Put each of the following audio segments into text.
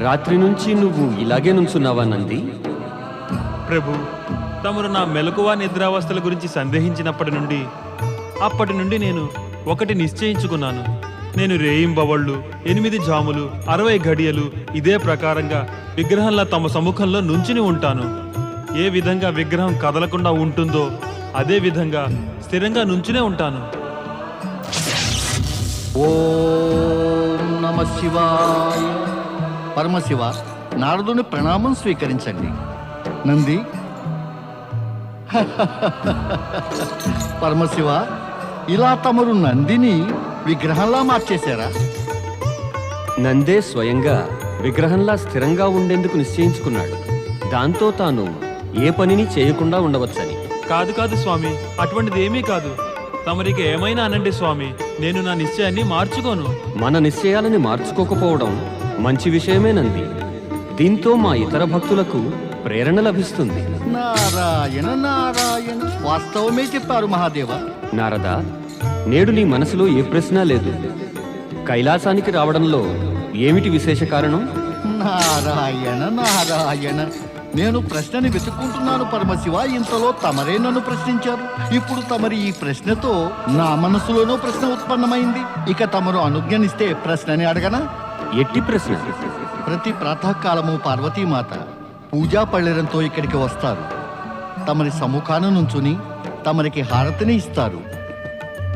రాత్రి నుంచి నువ్వు ఇలాగే నుంచున్నావా నంది? ప్రభు తమరు నా మెలకువ నిద్రావస్థల గురించి సందేహించినప్పటి నుండి అప్పటి నుండి నేను ఒకటి నిశ్చయించుకున్నాను. నేను రేయింబవళ్ళు ఎనిమిది జాములు అరవై గడియలు ఇదే ప్రకారంగా విగ్రహంలా తమ సముఖంలో నుంచుని ఉంటాను. ఏ విధంగా విగ్రహం కదలకుండా ఉంటుందో అదే విధంగా స్థిరంగా నుంచునే ఉంటాను. ఓం నమ శివాయ. పరమశివ నారదుని ప్రణామం స్వీకరించండి. నంది. పరమశివ ఇలా తమరు నందిని విగ్రహంలా మార్చేశారా? నందే స్వయంగా విగ్రహంలా స్థిరంగా ఉండేందుకు నిశ్చయించుకున్నాడు. దాంతో తాను ఏ పనిని చేయకుండా ఉండవచ్చని. కాదు కాదు స్వామి అటువంటిది ఏమీ కాదు. తమరికి ఏమైనా అనండి స్వామి నేను నా నిశ్చయాన్ని మార్చుకోను. మన నిశ్చయాలని మార్చుకోకపోవడం మంచి విషయమే నంది. దీంతో మా ఇతర భక్తులకు ప్రేరణ లభిస్తుంది. నారాయణ నారాయణ. వాస్తవమే చెప్పారు మహాదేవ. నారద నేడు నీ మనసులో ఏ ప్రశ్న లేదు. కైలాసానికి రావడంలో ఏమిటి విశేష కారణం? నారాయణ నారాయణ. నేను ప్రశ్నని వెతుక్కుంటున్నాను పరమశివ. ఇంతలో తమరే నన్ను ప్రశ్నించారు. ఇప్పుడు తమరి ఈ ప్రశ్నతో నా మనసులోనూ ప్రశ్న ఉత్పన్నమైంది. ఇక తమరు అనుజ్ఞనిస్తే ప్రశ్నని అడగనా? ఎట్టి ప్రశ్న. ప్రతి ప్రాతకాలము పార్వతీమాత పూజా పళ్ళెరంతో ఇక్కడికి వస్తారు. తమరి సముఖాన నుంచుని తమరికి హారతిని ఇస్తారు.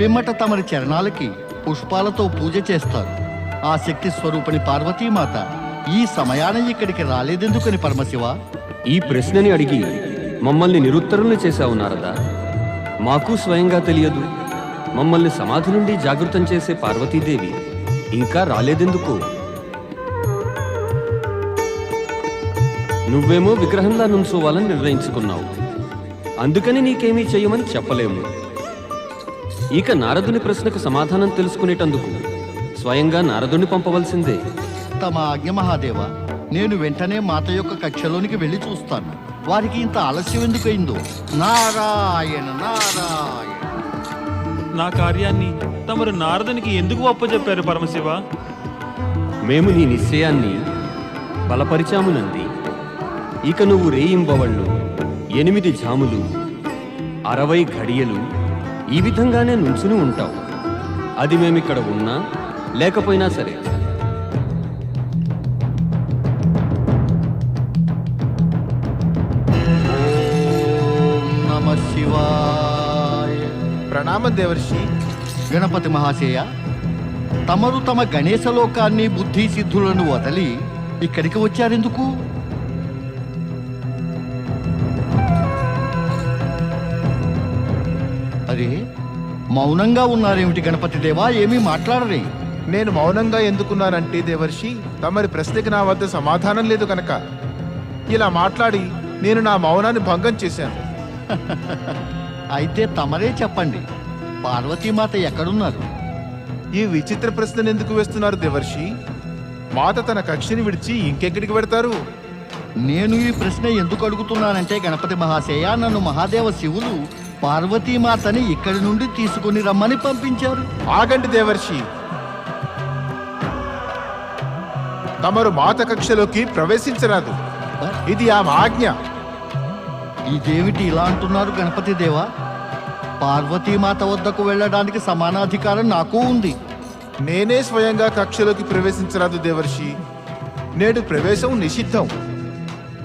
పిమ్మట తమరి చరణాలకి పుష్పాలతో పూజ చేస్తారు. ఆ శక్తి స్వరూపిణి పార్వతీమాత ఈ సమయాన ఇక్కడికి రాలేదెందుకని పరమశివ? ఈ ప్రశ్నని అడిగి మమ్మల్ని నిరుత్తరుల్ని చేశావు నారద. మాకు స్వయంగా తెలియదు. మమ్మల్ని సమాధి నుండి జాగృతం చేసే పార్వతీదేవి. ఇంకా రాలేదెందుకు? నువ్వేమో విగ్రహంలా నుంచోవాలని నిర్ణయించుకున్నావు. అందుకని నీకేమీ చేయమని చెప్పలేము. ఇక నారదుని ప్రశ్నకు సమాధానం తెలుసుకునేటందుకు స్వయంగా నారదుని పంపవలసిందే. తమ ఆజ్ఞ మహాదేవ నేను వెంటనే మాత యొక్క కక్షలోనికి వెళ్ళి చూస్తాను. వారికి ఇంత ఆలస్యం ఎందుకైందో? నారాయణ నారాయణ. నా కార్యాన్ని తమరు నారదునికి ఎందుకు అప్పచెప్పారు పరమశివ? మేము నీ నిశ్చయాన్ని బలపరిచాము నంది. ఇక నువ్వు రేయింబవళ్ళు ఎనిమిది జాములు అరవై ఘడియలు ఈ విధంగానే నుంచుని ఉంటావు. అది మేమిక్కడ ఉన్నా లేకపోయినా సరే. నమ దేవర్షి. గణపతి మహాశయ తమరు తమ గణేశ లోకాన్ని బుద్ధి సిద్ధులను వదలి ఇక్కడికి వచ్చారెందుకు? అరే మౌనంగా ఉన్నారేమిటి గణపతి దేవా? ఏమీ మాట్లాడరే. నేను మౌనంగా ఎందుకున్నానంటే దేవర్షి తమరి ప్రశ్నకి నా వద్ద సమాధానం లేదు కనుక. ఇలా మాట్లాడి నేను నా మౌనాన్ని భంగం చేశాను. అయితే తమరే చెప్పండి పార్వతీమాత ఎక్కడున్నారు? ఈ విచిత్ర ప్రశ్నను ఎందుకు వేస్తున్నారు దేవర్షి? మాత తన కక్షని విడిచి ఇంకెక్కడికి పెడతారు నేను ఈ ప్రశ్న ఎందుకు అడుగుతున్నానంటే గణపతి మహాశయ నన్ను మహాదేవ శివులు పార్వతీమాతని ఇక్కడి నుండి తీసుకుని రమ్మని పంపించారు. ఆగండి దేవర్షి. తమరు మాత కక్షలోకి ప్రవేశించరాదు. ఇది ఆమె ఆజ్ఞ. ఇదేమిటి ఇలా అంటున్నారు గణపతి దేవా? పార్వతీమాత వద్దకు వెళ్ళడానికి సమానాధికారం నాకు ఉంది. నేనే స్వయంగా కక్షలోకి ప్రవేశించరాదు దేవర్షి. నేడు ప్రవేశం నిషిద్ధం.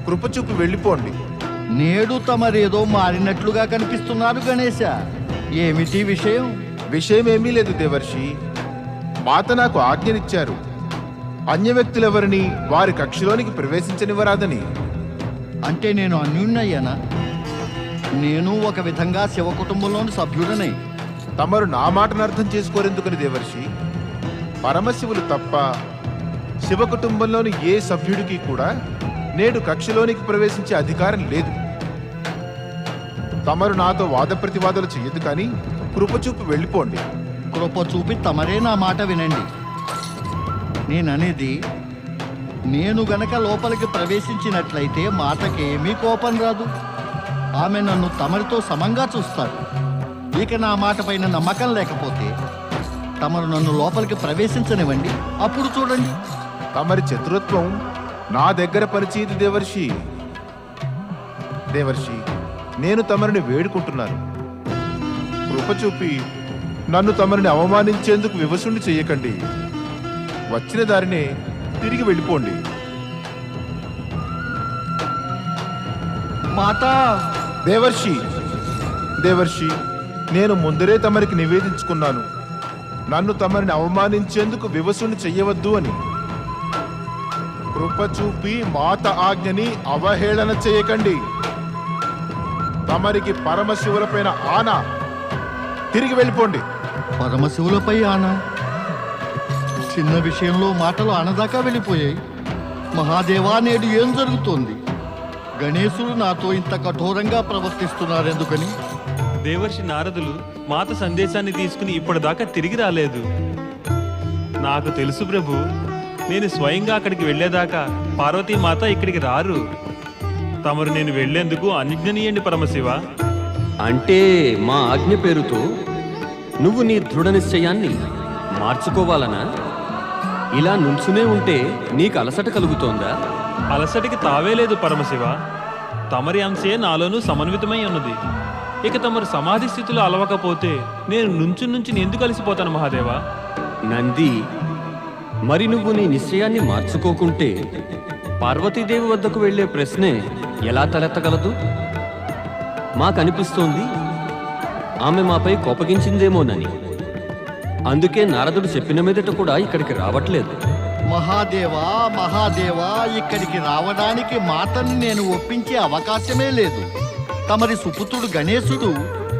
కృపచూపి వెళ్ళిపోండి. నేడు తమరేదో మారినట్లుగా కనిపిస్తున్నారు గణేశ. ఏమిటి విషయం విషయం? ఏమీ లేదు దేవర్షి. మాత నాకు ఆజ్ఞనిచ్చారు. అన్య వ్యక్తులెవరిని వారి కక్షలోనికి ప్రవేశించనివ్వరాదని. అంటే నేను అన్యున్నయ్యానా నేను ఒక విధంగా శివ కుటుంబంలోని సభ్యుడనే. తమరు నా మాటను అర్థం చేసుకోరెందుకని దేవర్షి. పరమశివులు తప్ప శివ కుటుంబంలోని ఏ సభ్యుడికి కూడా నేడు కక్షలోనికి ప్రవేశించే అధికారం లేదు. తమరు నాతో వాద ప్రతివాదాలు చెయ్యదు కానీ కృపచూపు వెళ్ళిపోండి. కృప చూపి తమరే నా మాట వినండి. నేననేది నేను గనక లోపలికి ప్రవేశించినట్లయితే మాటకేమీ కోపం రాదు. ఆమె నన్ను తమరితో సమంగా చూస్తారు. ఇక నా మాట పైన నమ్మకం లేకపోతే తమరు నన్ను లోపలికి ప్రవేశించనివ్వండి. అప్పుడు చూడండి. తమరి చతురత్వం నా దగ్గర పరిచయితి దేవర్షి. దేవర్షి నేను తమరిని వేడుకుంటున్నాను. కృప చూపి నన్ను తమరిని అవమానించేందుకు వివసుని చెయ్యకండి వచ్చిన దారినే తిరిగి వెళ్ళిపోండి. మాతా! దేవర్షి దేవర్షి నేను ముందరే తమరికి నివేదించుకున్నాను. నన్ను తమరిని అవమానించేందుకు వివసుని చెయ్యవద్దు అని. కృప చూపి మాత ఆజ్ఞని అవహేళన చేయకండి. తమరికి పరమశివులపైన ఆన. తిరిగి వెళ్ళిపోండి. పరమశివులపై ఆన? చిన్న విషయంలో మాటలు ఆనదాకా వెళ్ళిపోయాయి. మహాదేవా నేడు ఏం జరుగుతోంది? గణేశుడు నాతో ఇంత కఠోరంగా ప్రవర్తిస్తున్నారు ఎందుకని దేవర్షి నారదులు మాత సందేశాన్ని తీసుకుని ఇప్పటిదాకా తిరిగి రాలేదు. నాకు తెలుసు ప్రభు నేను స్వయంగా అక్కడికి వెళ్ళేదాకా పార్వతీమాత ఇక్కడికి రారు. తమరు నేను వెళ్ళేందుకు అనుజ్ఞనీయండి పరమశివ. అంటే మా ఆజ్ఞ పేరుతో నువ్వు నీ దృఢ నిశ్చయాన్ని మార్చుకోవాలనా? ఇలా నుంచునే ఉంటే నీకు అలసట కలుగుతోందా? అలసటికి తావే లేదు పరమశివ. తమరి అంశే నాలోనూ సమన్వితమై ఉన్నది. ఇక తమరు సమాధి స్థితిలో అలవకపోతే నేను నుంచి నుంచి ఎందుకు కలిసిపోతాను మహాదేవా? నంది మరి నువ్వు నీ నిశ్చయాన్ని మార్చుకోకుంటే పార్వతీదేవి వద్దకు వెళ్ళే ప్రశ్నే ఎలా తలెత్తగలదు? మాకనిపిస్తోంది ఆమె మాపై కోపగించిందేమోనని. అందుకే నారదుడు చెప్పిన మీదట కూడా ఇక్కడికి రావట్లేదు. మహాదేవా మహాదేవా ఇక్కడికి రావడానికి మాతను నేను ఒప్పించే అవకాశమే లేదు. తమరి సుపుత్రుడు గణేశుడు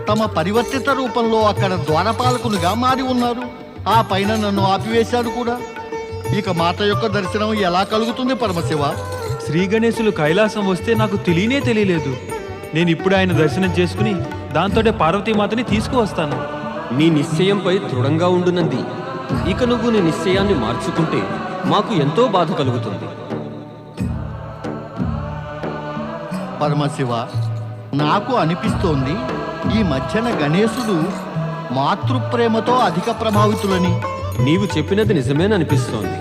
తమ పరివర్తిత రూపంలో అక్కడ ద్వారపాలకునిగా మారి ఉన్నారు. ఆ పైన నన్ను ఆపివేశాడు కూడా. ఇక మాత యొక్క దర్శనం ఎలా కలుగుతుంది పరమశివ? శ్రీ గణేశులు కైలాసం వస్తే నాకు తెలియనే తెలియలేదు. నేను ఇప్పుడు ఆయన దర్శనం చేసుకుని దాంతోటే పార్వతీమాతని తీసుకువస్తాను. నీ నిశ్చయంపై దృఢంగా ఉండునంది ఇక నువ్వు నీ నిశ్చయాన్ని మార్చుకుంటే మాకు ఎంతో బాధ కలుగుతుంది. పరమశివ నాకు అనిపిస్తోంది ఈ మధ్యన గణేశుడు మాతృప్రేమతో అధిక ప్రభావితులని నీవు చెప్పినది నిజమేననిపిస్తోంది.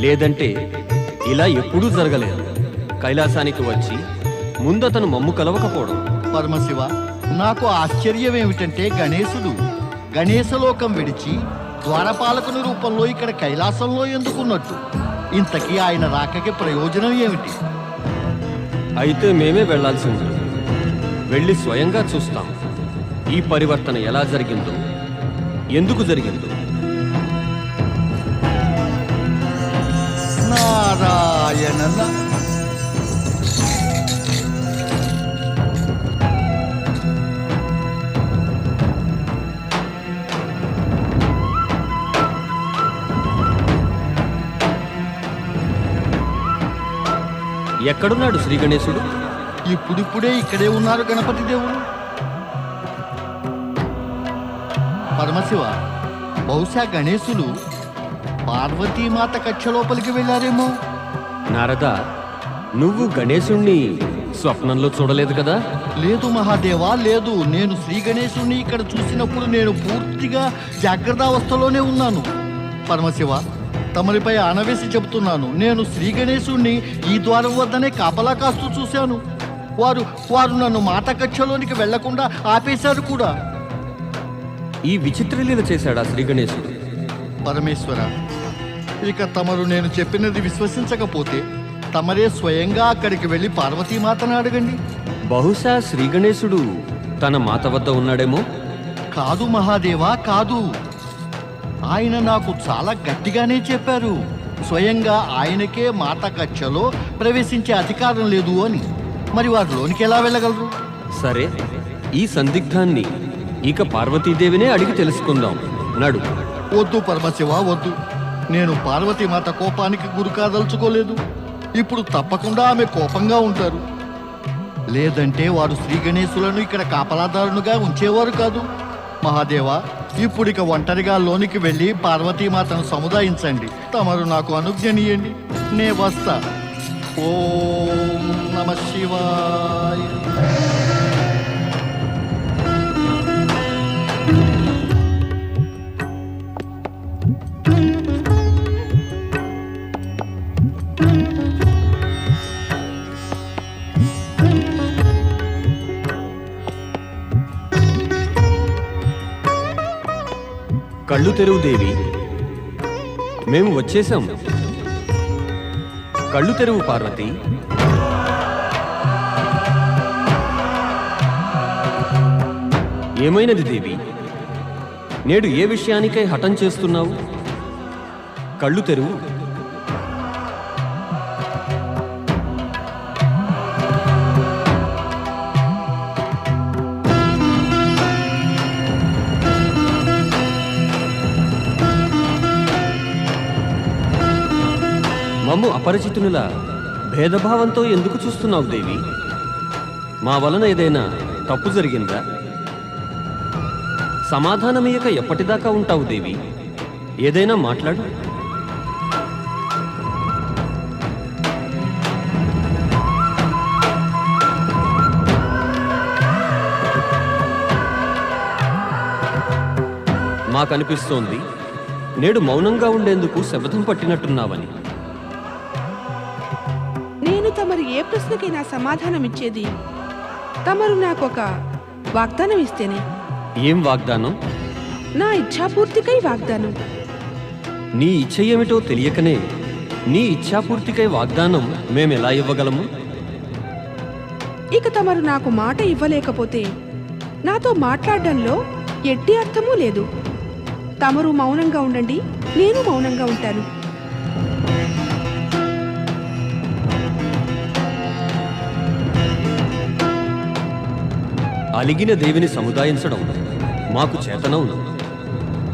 లేదంటే ఇలా ఎప్పుడూ జరగలేదు. కైలాసానికి వచ్చి ముందతను మమ్ము కలవకపోవడం. పరమశివ నాకు ఆశ్చర్యం ఏమిటంటే గణేశుడు గణేశలోకం విడిచి ద్వారపాలకుని రూపంలో ఇక్కడ కైలాసంలో ఎందుకున్నట్టు? ఇంతకీ ఆయన రాకకి ప్రయోజనం ఏమిటి? అయితే మేమే వెళ్ళాల్సి ఉంటుంది వెళ్ళి స్వయంగా చూస్తాం. ఈ పరివర్తన ఎలా జరిగిందో? ఎందుకు జరిగిందో? ఎక్కడున్నాడు శ్రీ గణేశుడు? ఇప్పుడిప్పుడే ఇక్కడే ఉన్నారు గణపతి దేవుడు. పరమశివ బహుశా గణేశులు పార్వతీమాత కక్ష లోపలికి వెళ్ళారేమో? నారద నువ్వు గణేశుణ్ణి స్వప్నంలో చూడలేదు కదా? లేదు మహాదేవా లేదు. నేను శ్రీ గణేశుణ్ణి ఇక్కడ చూసినప్పుడు నేను పూర్తిగా జాగ్రత్తావస్థలోనే ఉన్నాను. పరమశివ తమరిపై ఆనవేసి చెబుతున్నాను. నేను శ్రీ గణేశుణ్ణి ఈ ద్వారం వద్దనే కాపలా కాస్తూ చూశాను. వారు వారు నన్ను మాత కక్షలోనికి వెళ్ళకుండా ఆపేశారు కూడా. ఈ విచిత్రలీల చేశాడా శ్రీ గణేశుడు? పరమేశ్వర ఇక తమరు నేను చెప్పినది విశ్వసించకపోతే తమరే స్వయంగా అక్కడికి వెళ్ళి పార్వతీమాతను అడగండి. బహుశా శ్రీ గణేశుడు తన మాత వద్ద ఉన్నాడేమో? కాదు మహాదేవా కాదు. ఆయన నాకు చాలా గట్టిగానే చెప్పారు. స్వయంగా ఆయనకే మాత కక్షలో ప్రవేశించే అధికారం లేదు అని. మరి వారు లోనికి ఎలా వెళ్ళగలరు? సరే ఈ సందిగ్ధాన్ని ఇక పార్వతీదేవినే అడిగి తెలుసుకుందాం. నడు. వద్దు పరమశివ వద్దు. నేను పార్వతీమాత కోపానికి గురి కాదలుచుకోలేదు. ఇప్పుడు తప్పకుండా ఆమె కోపంగా ఉంటారు. లేదంటే వారు శ్రీ గణేశులను ఇక్కడ కాపలాదారునుగా ఉంచేవారు కాదు. మహాదేవా ఇప్పుడిక ఒంటరిగా లోనికి వెళ్ళి పార్వతీమాతను సముదాయించండి. తమరు నాకు అనుజ్ఞనీయండి. నే వస్తా. ఓం నమ శివాయ. కళ్ళు తెరువు దేవి. మేము వచ్చేసాం కళ్ళు తెరువు పార్వతి. ఏమైనది దేవి? నేడు ఏ విషయానికై హఠం చేస్తున్నావు? కళ్ళు తెరువు. మమ్ము అపరిచితునుల భేదభావంతో ఎందుకు చూస్తున్నావు దేవి? మా వలన ఏదైనా తప్పు జరిగిందా? సమాధానమయ్యక ఎప్పటిదాకా ఉంటావు దేవి? ఏదైనా మాట్లాడు. మాకనిపిస్తోంది నేడు మౌనంగా ఉండేందుకు శపథం పట్టినట్టున్నావని. ప్రశ్నకైనా సమాధానం ఇచ్చేది? తమరు నాకొక వాగ్దానం ఇస్తేనే. ఏం వాగ్దానం? నా ఇచ్ఛాపూర్తికై వాగ్దానం. నీ ఇచ్చ ఏమిటో తెలియకనే నీ ఇచ్ఛాపూర్తికై వాగ్దానం మేమెలా ఇవ్వగలము? ఇక తమరు నాకు మాట ఇవ్వలేకపోతే నాతో మాట్లాడడంలో ఎట్టి అర్థమూ లేదు. తమరు మౌనంగా ఉండండి నేను మౌనంగా ఉంటాను. అలిగిన దేవిని సముదాయించడం మాకు చేతనవును.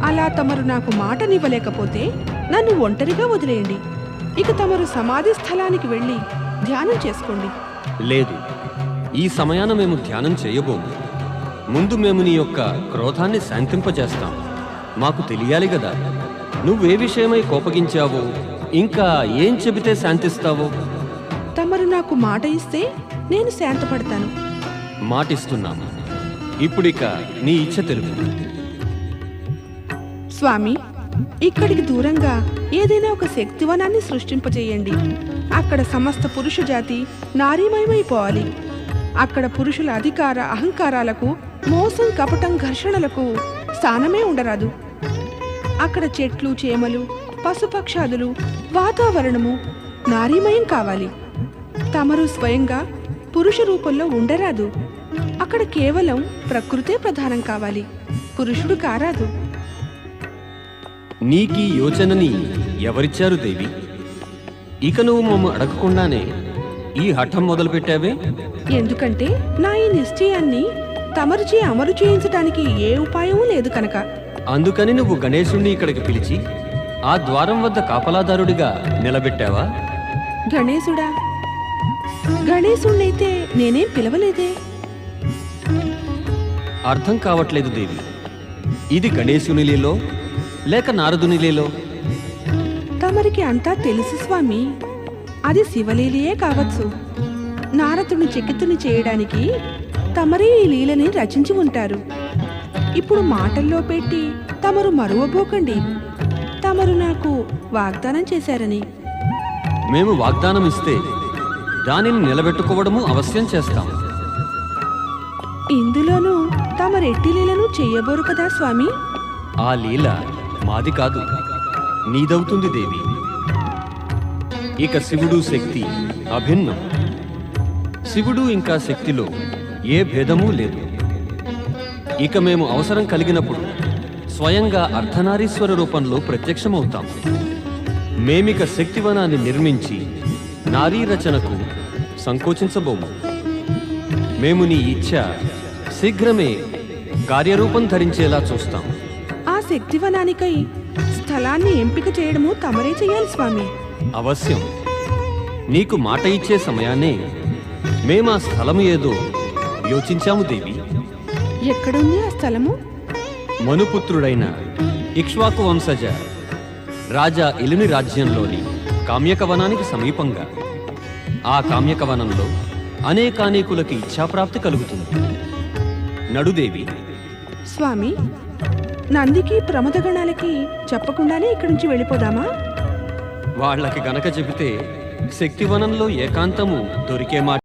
అలా తమరు నాకు మాటనివ్వలేకపోతే నన్ను ఒంటరిగా వదిలేయండి. ఇక తమరు సమాధి స్థలానికి వెళ్ళి ధ్యానం చేసుకోండి. లేదు. ఈ సమయాన మేము ధ్యానం చేయబోము. ముందు మేము నీ యొక్క క్రోధాన్ని శాంతింపజేస్తాం. మాకు తెలియాలి కదా నువ్వే విషయమై కోపగించావో ఇంకా ఏం చెబితే శాంతిస్తావో? తమరు నాకు మాట ఇస్తే నేను శాంతపడతాను. మాటిస్తున్నాము. ఇప్పుడిక నీ ఇచ్చ తెలుపు స్వామి ఇక్కడికి దూరంగా ఏదైనా ఒక శక్తివనాన్ని సృష్టింపజేయండి. అక్కడ సమస్త పురుష జాతి నారీమయమైపోవాలి. అక్కడ పురుషుల అధికార అహంకారాలకు మోసం కపటం ఘర్షణలకు స్థానమే ఉండరాదు. అక్కడ చెట్లు చేమలు పశుపక్షాదులు వాతావరణము నారీమయం కావాలి. తమరు స్వయంగా పురుష రూపంలో ఉండరాదు. అక్కడ కేవలం ప్రకృతే ప్రధానం కావాలి. పురుషుడు కారాదు. నీకీ యోచనని ఎవరిచ్చారు దేవి? ఇక నువ్వు మమ్మ అడగకుండానే ఈ హఠం మొదలుపెట్టావే? ఎందుకంటే నా ఈ నిశ్చయాన్ని తమరుచే అమలు చేయించడానికి ఏ ఉపాయమూ లేదు కనుక. అందుకని నువ్వు గణేశుణ్ణి ఇక్కడికి పిలిచి ఆ ద్వారం వద్ద కాపలాదారుడిగా నిలబెట్టావా? గణేశుడా గణేశుణ్ణైతే నేనేం పిలవలేదే? అర్థం కావట్లేదు దేవి. ఇది గణేశునిలీలో లేక నారదునిలీలో తమరికి అంతా తెలుసు స్వామి. అది శివలీలయే కావచ్చు. నారదుని చెక్కితుని చేయడానికి తమరే ఈ లీలని రచించి ఉంటారు. ఇప్పుడు మాటల్లో పెట్టి తమరు మరువబోకండి. తమరు నాకు వాగ్దానం చేశారని. మేము వాగ్దానం ఇస్తే దానిని నిలబెట్టుకోవడము అవశ్యం చేస్తాం. ఇందులోనూ తమ రెట్టి లీలను చెయ్యబోరు కదా స్వామి? ఆ లీల మాది కాదు. నీదవుతుంది దేవి. ఇక శివుడు శక్తి అభిన్నం. శివుడు ఇంకా శక్తిలో ఏ భేదమూ లేదు. ఇక మేము అవసరం కలిగినప్పుడు స్వయంగా అర్ధనారీశ్వర రూపంలో ప్రత్యక్షమవుతాం. మేమిక శక్తివనాన్ని నిర్మించి నారీ రచనకు సంకోచించబోము. మేము నీ ఇచ్చ శీఘ్రమే కార్యరూపం ధరించేలా చూస్తాం. ఆ శక్తివనానికై స్థలాన్ని ఎంపిక చేయడము తమరే చెయ్యాలి స్వామి. అవశ్యం. నీకు మాట ఇచ్చే సమయాన్నే మేమా స్థలం ఏదో యోచించాము దేవి. ఎక్కడుంది ఆ స్థలము? మనుపుత్రుడైన ఇక్ష్వాకు వంశజ రాజా ఇలిని రాజ్యంలోని కామ్యకవనానికి సమీపంగా. ఆ కామ్యకవనంలో అనేకానేకులకి ఇచ్ఛాప్రాప్తి కలుగుతుంది. నడుదేవి. స్వామి నందికి ప్రమదగణాలకి చెప్పకుండానే ఇక్కడి నుంచి వెళ్ళిపోదామా? వాళ్ళకి గనక చెబితే శక్తివనంలో ఏకాంతము దొరికే మాట